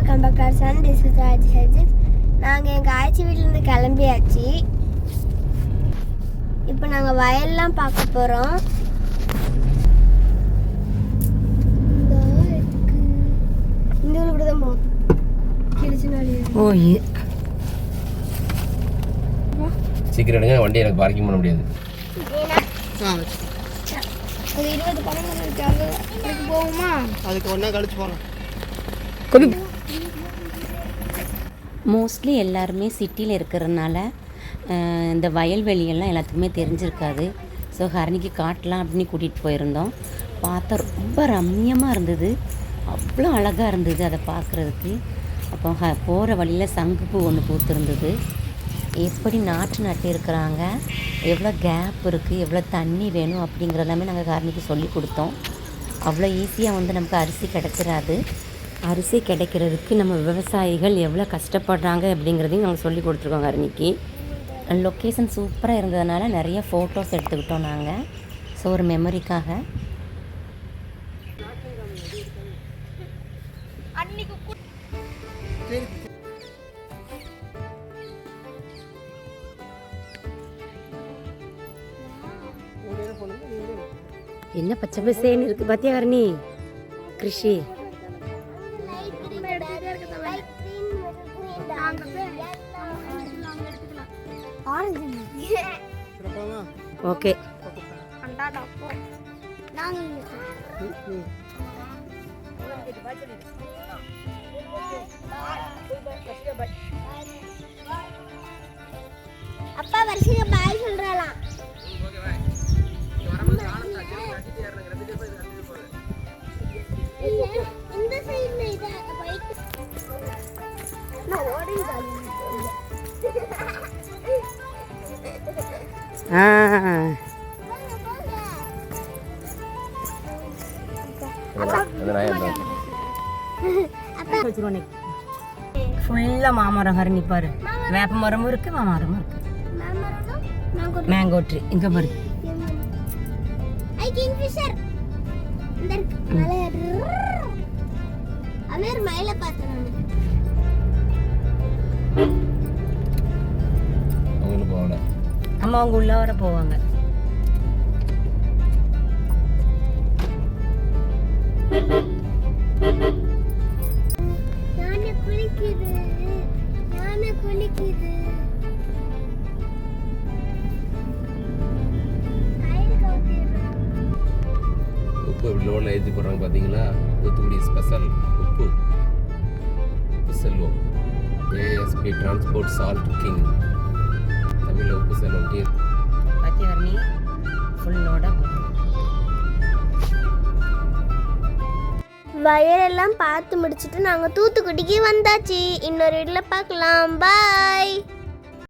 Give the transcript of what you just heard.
Welcome back to Sun this is Raj ஹெஜித் நாங்கள் எங்கள் ஆச்சி வீட்டிலேருந்து கிளம்பியாச்சு. இப்போ நாங்கள் வயல்லாம் பார்க்க போகிறோம் இந்த ஊர் கூட தான் போகும் ஓ சீக்கிரம் எடுங்க வண்டி எனக்கு பார்க்கிங் பண்ண முடியாது. இருபது போகுமா அதுக்கு ஒன்றா கழிச்சு போகலாம் மோஸ்ட்லி எல்லாருமே சிட்டியில் இருக்கிறதுனால இந்த வயல்வெளியெல்லாம் எல்லாத்துக்குமே தெரிஞ்சிருக்காது. ஸோ ஹரணிக்கு காட்டலாம் அப்படின்னு கூட்டிகிட்டு போயிருந்தோம். பார்த்தா ரொம்ப ரம்மியமாக இருந்தது. அவ்வளோ அழகாக இருந்தது அதை பார்க்குறதுக்கு. அப்போ ஹ போகிற வழியில் சங்குப்பூ ஒன்று பூத்துருந்தது. எப்படி நாற்று நட்டு இருக்கிறாங்க எவ்வளோ கேப் இருக்குது எவ்வளோ தண்ணி வேணும்? அப்படிங்கிறதெல்லாமே நாங்கள் காரணிக்கு சொல்லி கொடுத்தோம். அவ்வளோ ஈஸியாக வந்து நமக்கு அரிசி கிடச்சிடாது அரிசி கிடைக்கிறதுக்கு நம்ம விவசாயிகள் எவ்வளோ கஷ்டப்படுறாங்க அப்படிங்கிறதையும் நாங்கள் சொல்லி கொடுத்துருக்கோம் ஹரணிக்கு லொக்கேஷன் சூப்பராக இருந்ததுனால நிறைய ஃபோட்டோஸ் எடுத்துக்கிட்டோம் நாங்கள் ஸோ ஒரு மெமரிக்காக என்ன பச்சை பசேன்னு இருக்குது பார்த்தியா ஹரணி கிருஷி. சிறப்பாக ஓகே. அப்பா வருஷங்க பாய் சொல்றாளாம் இந்த சைடுல இது பைக் நான் ஓடிங்க ஆ. ஃபுல்லாக மாமரம் ஹரணி பாரு. வேப்ப மரமும் இருக்குது மாமரமும் இருக்குது மேங்கோ ட்ரீ இங்கே பாரு. இருக்கு. அமீர் மயில பார்த்தேன் அம்மா அவங்க உள்ள வர போவாங்க. உப்பு லோனில் ஏற்றி போடுறாங்க பார்த்தீங்களா தூத்துக்குடி ஸ்பெஷல் உப்பு. உப்பு. Selvam ASP transport salt king Selvam tea பாத்தி ஹரணி ஃபுல்லோட வயலெல்லாம் பார்த்து முடிச்சிட்டு நாங்கள் தூத்துக்குடிக்கு வந்தாச்சு. இன்னொரு வீட்டில் பார்க்கலாம். பாய்